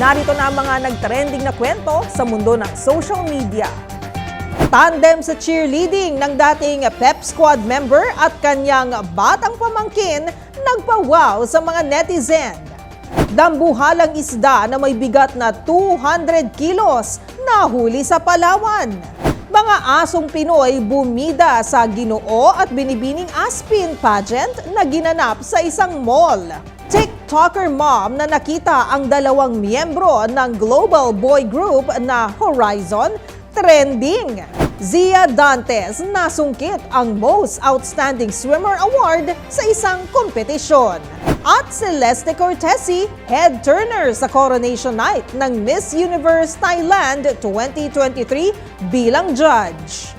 Narito na ang mga nagtrending na kwento sa mundo ng social media. Tandem sa cheerleading ng dating Pep Squad member at kanyang batang pamangkin nagpawaw sa mga netizen. Dambuhalang isda na may bigat na 200 kilos nahuli sa Palawan. Mga asong Pinoy bumida sa Ginoo at Binibining Aspin pageant na ginanap sa isang mall. TikToker mom na nakita ang dalawang miyembro ng global boy group na Horizon trending. Zia Dantes nasungkit ang Most Outstanding Swimmer Award sa isang kompetisyon. At Celeste Cortesi, head turner sa coronation night ng Miss Universe Thailand 2023 bilang judge.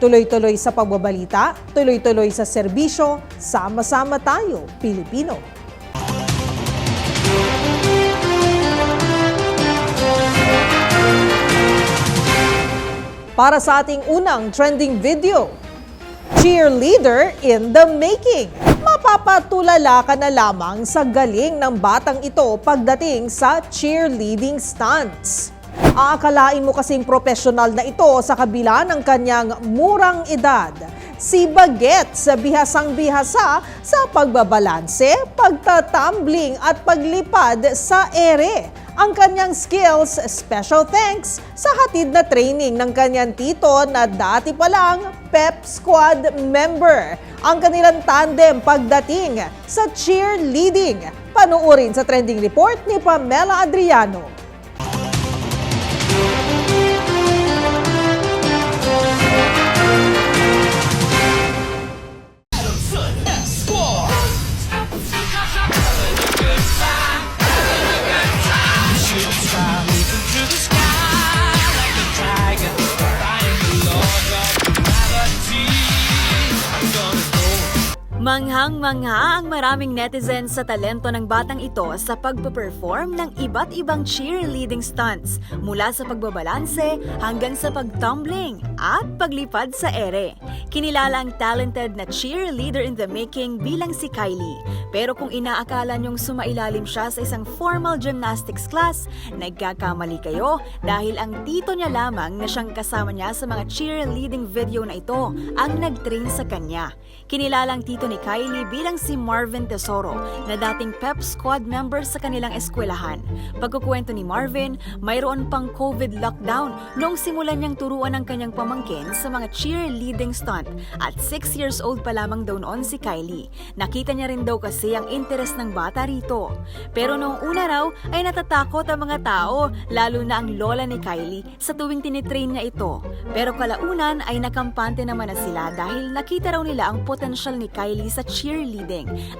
Tuloy-tuloy sa pagbabalita, tuloy-tuloy sa serbisyo, sama-sama tayo, Pilipino. Para sa ating unang trending video, Cheerleader in the making. Mapapatulala ka na lamang sa galing ng batang ito pagdating sa cheerleading stunts. Aakalain mo kasing profesional na ito sa kabila ng kanyang murang edad. Si Baget sa bihasang bihasa sa pagbabalanse, pagtatumbling at paglipad sa ere. Ang kanyang skills, special thanks sa hatid na training ng kanyang tito na dati pa lang Pep Squad member. Ang kanilang tandem pagdating sa cheerleading. Panuorin sa trending report ni Pamela Adriano. Manghang-mangha ang maraming netizens sa talento ng batang ito sa pagpe-perform ng iba't ibang cheerleading stunts mula sa pagbabalanse hanggang sa pagtumbling at paglipad sa ere. Kinilala ang talented na cheerleader in the making bilang si Kylie. Pero kung inaakala niyong sumailalim siya sa isang formal gymnastics class, nagkakamali kayo dahil ang tito niya lamang na siyang kasama niya sa mga cheerleading video na ito ang nag-train sa kanya. Kinilalang tito ni Kylie bilang si Marvin Tesoro na dating pep squad member sa kanilang eskwelahan. Pagkukwento ni Marvin, mayroon pang COVID lockdown noong simulan niyang turuan ang kanyang pamangkin sa mga cheerleading stunt at 6 years old pa lamang daw noon si Kylie. Nakita niya rin daw kasi ang interes ng bata rito. Pero noong una raw ay natatakot ang mga tao, lalo na ang lola ni Kylie sa tuwing tinitrain niya ito. Pero kalaunan ay nakampante naman na sila dahil nakita raw nila ang potensyal ni Kylie sa cheerleading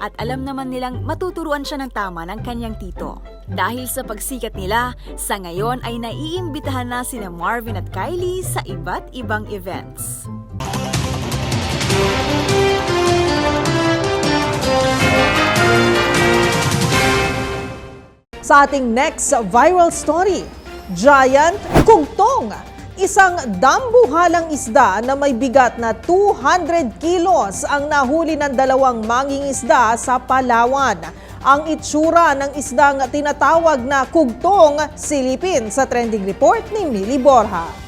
at alam naman nilang matuturuan siya ng tama ng kanyang tito. Dahil sa pagsikat nila, sa ngayon ay naiimbitahan na sina Marvin at Kylie sa iba't ibang events. Sa ating next viral story, Giant Kugtong. Isang dambuhalang isda na may bigat na 200 kilos ang nahuli ng dalawang mangingisda sa Palawan. Ang itsura ng isdang tinatawag na kugtong silipin sa trending report ni Mili Borja.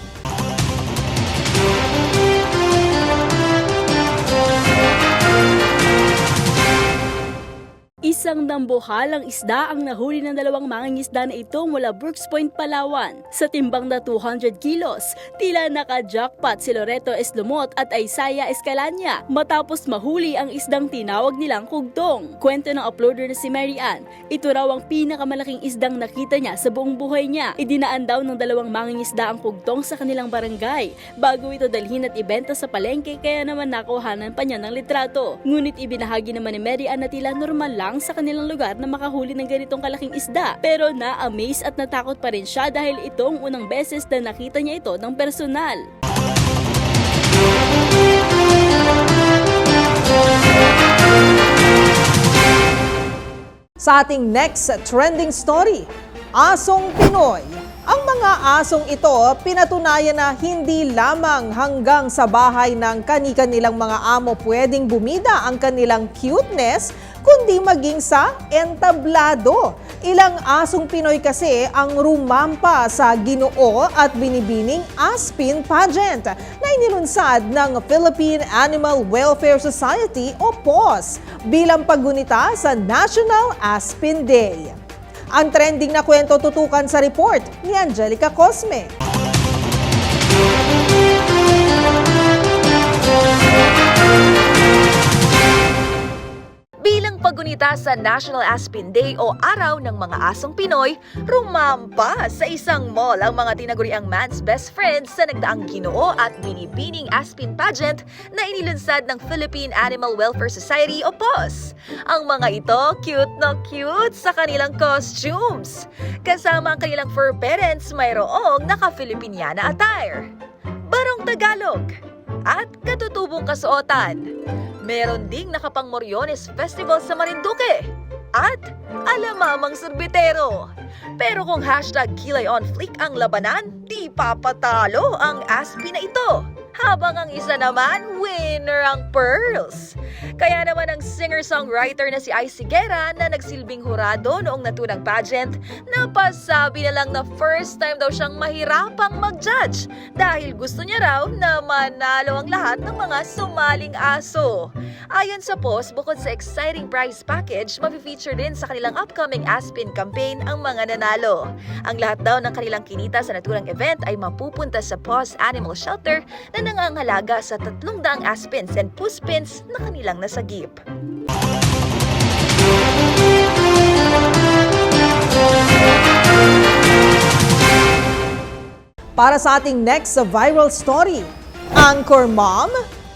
Isang nambuhalang isda ang nahuli ng dalawang mangingisda na ito mula Brooks Point, Palawan. Sa timbang na 200 kilos, tila naka-jackpot si Loreto Eslomot at Isaiah Escalanya matapos mahuli ang isdang tinawag nilang kugtong. Kwento ng uploader na si Mary Ann, ito raw ang pinakamalaking isdang nakita niya sa buong buhay niya. Idinaan daw ng dalawang mangingisda ang kugtong sa kanilang barangay bago ito dalhin at ibenta sa palengke kaya naman nakuhanan pa niya ng litrato. Ngunit ibinahagi naman ni Mary Ann na tila normal lang sa kanilang lugar na makahuli ng ganitong kalaking isda. Pero na-amaze at natakot pa rin siya dahil itong unang beses na nakita niya ito ng personal. Sa ating next trending story, Asong Pinoy. Ang mga asong ito pinatunayan na hindi lamang hanggang sa bahay ng kani-kanilang mga amo pwedeng bumida ang kanilang cuteness, kundi maging sa entablado. Ilang asong Pinoy kasi ang rumampa sa ginoo at binibining Aspin pageant na inilunsad ng Philippine Animal Welfare Society o POS bilang paggunita sa National Aspin Day. Ang trending na kwento tutukan sa report ni Angelica Cosme. Bilang paggunita sa National Aspin Day o Araw ng Mga Asong Pinoy, rumampa sa isang mall ang mga tinaguriang man's best friends sa nagdaang ginoo at binibining Aspin pageant na inilunsad ng Philippine Animal Welfare Society o POS. Ang mga ito, cute na cute sa kanilang costumes. Kasama ang kanilang fur parents, mayroong naka-Filipiniana attire. Barong Tagalog at katutubong kasuotan. Meron ding nakapang Moriones Festival sa Marinduque at alamamang sorbetero. Pero kung hashtag Kilay on Fleek ang labanan, di papatalo ang aspi na ito. Habang ang isa naman, winner ang pearls. Kaya naman ang singer-songwriter na si Ice Siguera na nagsilbing hurado noong naturang pageant, napasabi na lang na first time daw siyang mahirapang mag-judge dahil gusto niya raw na manalo ang lahat ng mga sumaling aso. Ayon sa post, bukod sa exciting prize package, mafe-feature din sa kanilang upcoming Aspin campaign ang mga nanalo. Ang lahat daw ng kanilang kinita sa naturang event ay mapupunta sa Paws Animal Shelter na nangangalaga sa 300 aspins and puspins na kanilang nasagip. Para sa ating next viral story, Anchor Mom?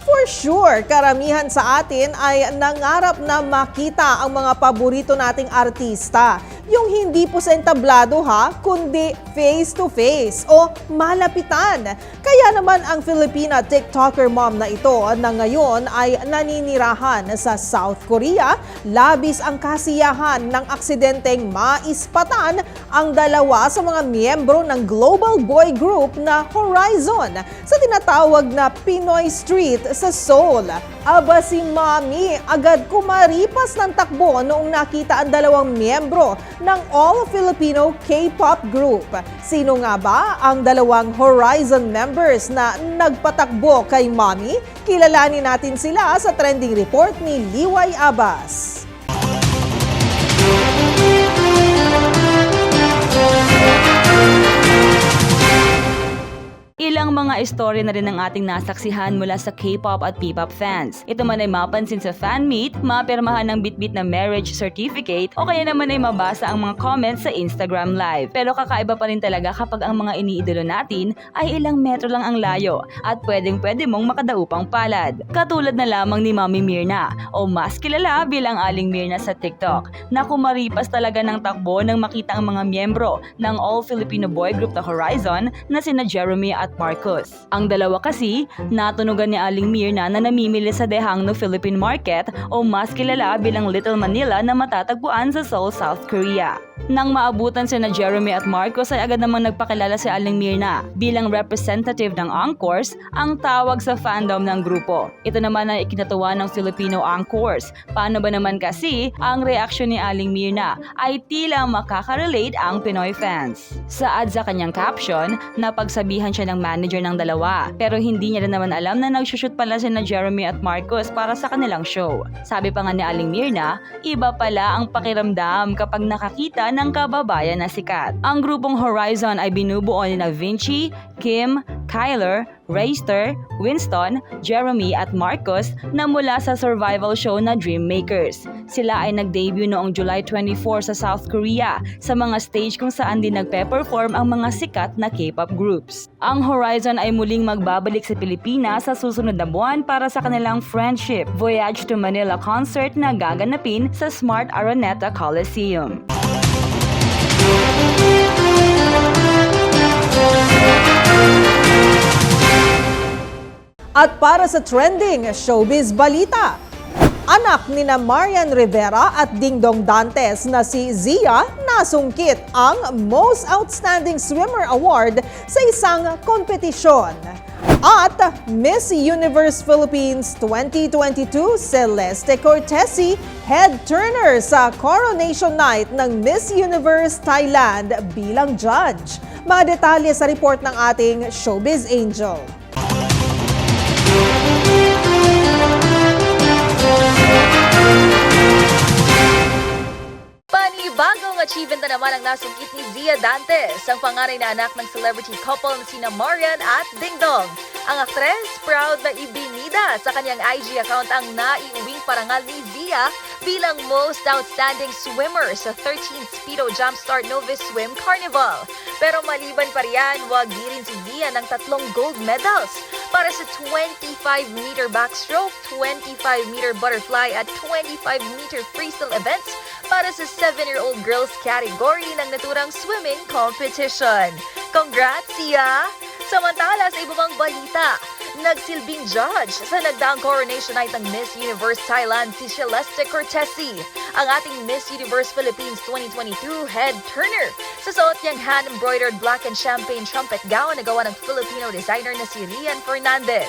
For sure, karamihan sa atin ay nangarap na makita ang mga paborito nating artista. Yung hindi po sa entablado ha, kundi face to face o malapitan. Kaya naman ang Filipina TikToker mom na ito na ngayon ay naninirahan sa South Korea, labis ang kasiyahan ng aksidenteng maispatan ang dalawa sa mga miyembro ng global boy group na Horizon sa tinatawag na Pinoy Street sa Seoul. Aba si Mami agad kumaripas ng takbo noong nakita ang dalawang miyembro ng All-Filipino K-pop group. Sino nga ba ang dalawang Horizon members na nagpatakbo kay Mami? Kilalanin natin sila sa trending report ni Liway Abbas. Ilang mga istorya na rin ang ating nasaksihan mula sa K-pop at P-pop fans. Ito man ay mapansin sa fan meet, mapirmahan ng bitbit na marriage certificate, o kaya naman ay mabasa ang mga comments sa Instagram live. Pero kakaiba pa rin talaga kapag ang mga iniidolo natin ay ilang metro lang ang layo at pwedeng pwede mong makadaupang palad. Katulad na lamang ni Mami Mirna o mas kilala bilang Aling Mirna sa TikTok na kumaripas talaga ng takbo nang makita ang mga miyembro ng All Filipino Boy Group The Horizon na sina Jeremy at Marcos. Ang dalawa kasi, natunugan ni Aling Mirna na namimili sa Dehangno Philippine Market o mas kilala bilang Little Manila na matatagpuan sa Seoul, South Korea. Nang maabutan sina Jeremy at Marcos ay agad namang nagpakilala si Aling Mirna bilang representative ng Anchors ang tawag sa fandom ng grupo. Ito naman ay ikinatuwa ng Filipino Anchors. Paano ba naman kasi ang reaksyon ni Aling Mirna ay tila makaka-relate ang Pinoy fans. Saad sa kanyang caption, napagsabihan siya ng manager ng dalawa. Pero hindi niya rin naman alam na nagsushoot pala si na Jeremy at Marcos para sa kanilang show. Sabi pa nga ni Aling Mirna, iba pala ang pakiramdam kapag nakakita ng kababayan na sikat. Ang grupong Horizon ay binubuo ni na Vinci, Kim, Kyler, Rayster, Winston, Jeremy at Marcos na mula sa survival show na Dream Makers. Sila ay nag-debut noong July 24 sa South Korea sa mga stage kung saan din nagpe-perform ang mga sikat na K-pop groups. Ang Horizon ay muling magbabalik sa Pilipinas sa susunod na buwan para sa kanilang Friendship Voyage to Manila concert na gaganapin sa Smart Araneta Coliseum. At para sa trending showbiz balita, anak ni na Marian Rivera at Dingdong Dantes na si Zia nasungkit ang Most Outstanding Swimmer Award sa isang kompetisyon. At Miss Universe Philippines 2022 Celeste Cortesi head turner sa Coronation Night ng Miss Universe Thailand bilang judge. Mga detalye sa report ng ating Showbiz Angel. Achievement na naman ang nasungkit ni Zia Dantes, ang panganay na anak ng celebrity couple na sina Marian at Dingdong. Ang aktres, proud na ibinida sa kanyang IG account ang naiuwing parangal ni Zia bilang most outstanding swimmer sa 13th Speedo Jumpstart Novice Swim Carnival. Pero maliban pa riyan, wagi rin si Zia ng tatlong gold medals para sa 25-meter backstroke, 25-meter butterfly at 25-meter freestyle events para sa 7-year-old girls category ng naturang swimming competition. Congrats, Sia! Samantala sa ibang balita, nagsilbing judge sa nagdaang coronation night ng Miss Universe Thailand si Celeste Cortesi, ang ating Miss Universe Philippines 2022 head turner. Sa suot niyang hand-embroidered black and champagne trumpet gown na gawa ng Filipino designer na si Rian Fernandez.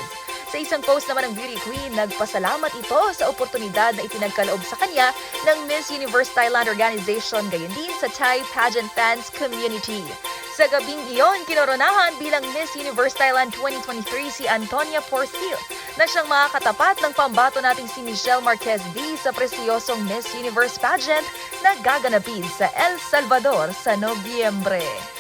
Sa isang post naman ng beauty queen, nagpasalamat ito sa oportunidad na ipinagkaloob sa kanya ng Miss Universe Thailand Organization gayon din sa Thai pageant fans community. Sa gabing iyon, kinoronahan bilang Miss Universe Thailand 2023 si Antonia Porcil na siyang makakatapat ng pambato nating si Michelle Marquez D sa prestiyosong Miss Universe pageant na gaganapin sa El Salvador sa Nobyembre.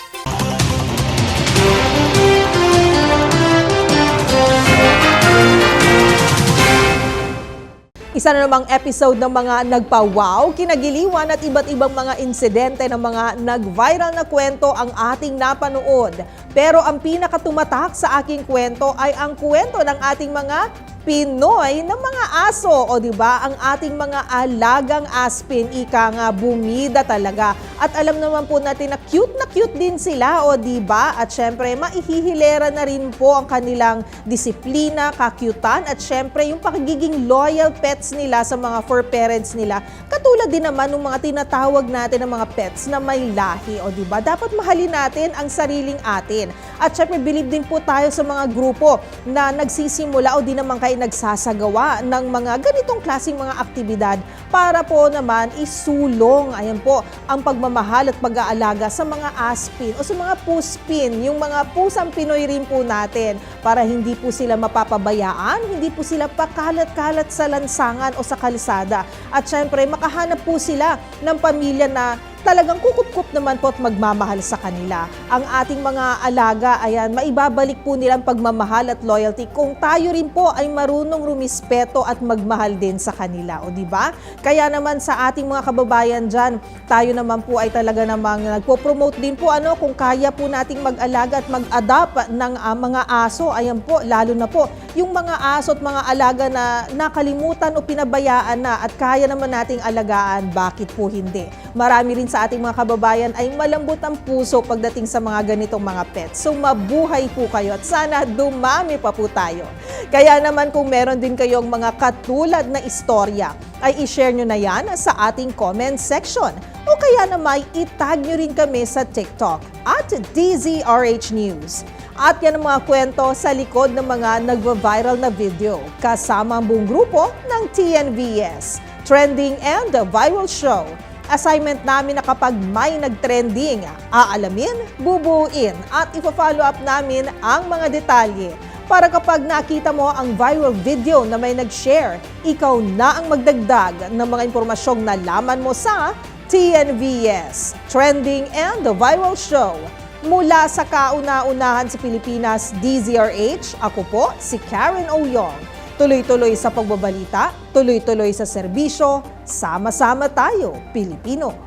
Isa na namang episode ng mga nagpa-wow, kinagiliwan at iba't ibang mga insidente ng mga nag-viral na kwento ang ating napanood. Pero ang pinakatumatak sa aking kwento ay ang kwento ng ating mga Pinoy na mga aso. O di ba? Ang ating mga alagang aspin ika nga bumida talaga. At alam naman po natin na cute na cute din sila o di ba? At syempre maihihilera na rin po ang kanilang disiplina, kakyutan at syempre yung pagiging loyal pets nila sa mga fur parents nila. Katulad din naman ng mga tinatawag natin ng mga pets na may lahi o di ba? Dapat mahalin natin ang sariling atin. At syempre believe din po tayo sa mga grupo na nagsisimula o di naman kayo nagsasagawa ng mga ganitong klaseng mga aktibidad para po naman isulong, ayan po, ang pagmamahal at pag-aalaga sa mga aspin o sa mga puspin, yung mga pusang Pinoy rin po natin para hindi po sila mapapabayaan, hindi po sila pakalat-kalat sa lansangan o sa kalsada. At syempre, makahanap po sila ng pamilya na talagang kukup-kup naman po at magmamahal sa kanila. Ang ating mga alaga, ayan, maibabalik po nilang pagmamahal at loyalty kung tayo rin po ay marunong rumispeto at magmahal din sa kanila. O di ba? Kaya naman sa ating mga kababayan dyan, tayo naman po ay talaga namang nagpo-promote din po ano kung kaya po nating mag-alaga at mag-adapt ng ah, mga aso. Ayan po, lalo na po yung mga aso at mga alaga na nakalimutan o pinabayaan na at kaya naman nating alagaan, bakit po hindi? Marami rin sa ating mga kababayan ay malambot ang puso pagdating sa mga ganitong mga pets. So mabuhay po kayo at sana dumami pa po tayo. Kaya naman kung meron din kayong mga katulad na istorya, ay i-share nyo na yan sa ating comment section. O kaya naman itag nyo rin kami sa TikTok at DZRH News. At yan ang mga kwento sa likod ng mga nagva-viral na video kasama ang buong grupo ng TNVS, Trending and the Viral Show. Assignment namin na kapag may nag-trending, aalamin, bubuuin at ipa-follow up namin ang mga detalye para kapag nakita mo ang viral video na may nag-share, ikaw na ang magdagdag ng mga impormasyong nalaman mo sa TNVS, Trending and the Viral Show. Mula sa kauna-unahan sa Pilipinas, DZRH, ako po si Karen Oyong. Tuloy-tuloy sa pagbabalita, tuloy-tuloy sa serbisyo, sama-sama tayo, Pilipino.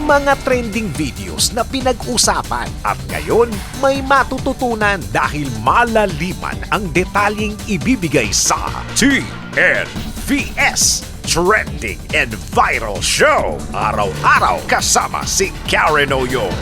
mga trending videos na pinag-usapan. At ngayon, may matututunan dahil malaliman ang detalyeng ibibigay sa TNVS Trending and Viral Show. Araw-araw kasama si Karen Oyong.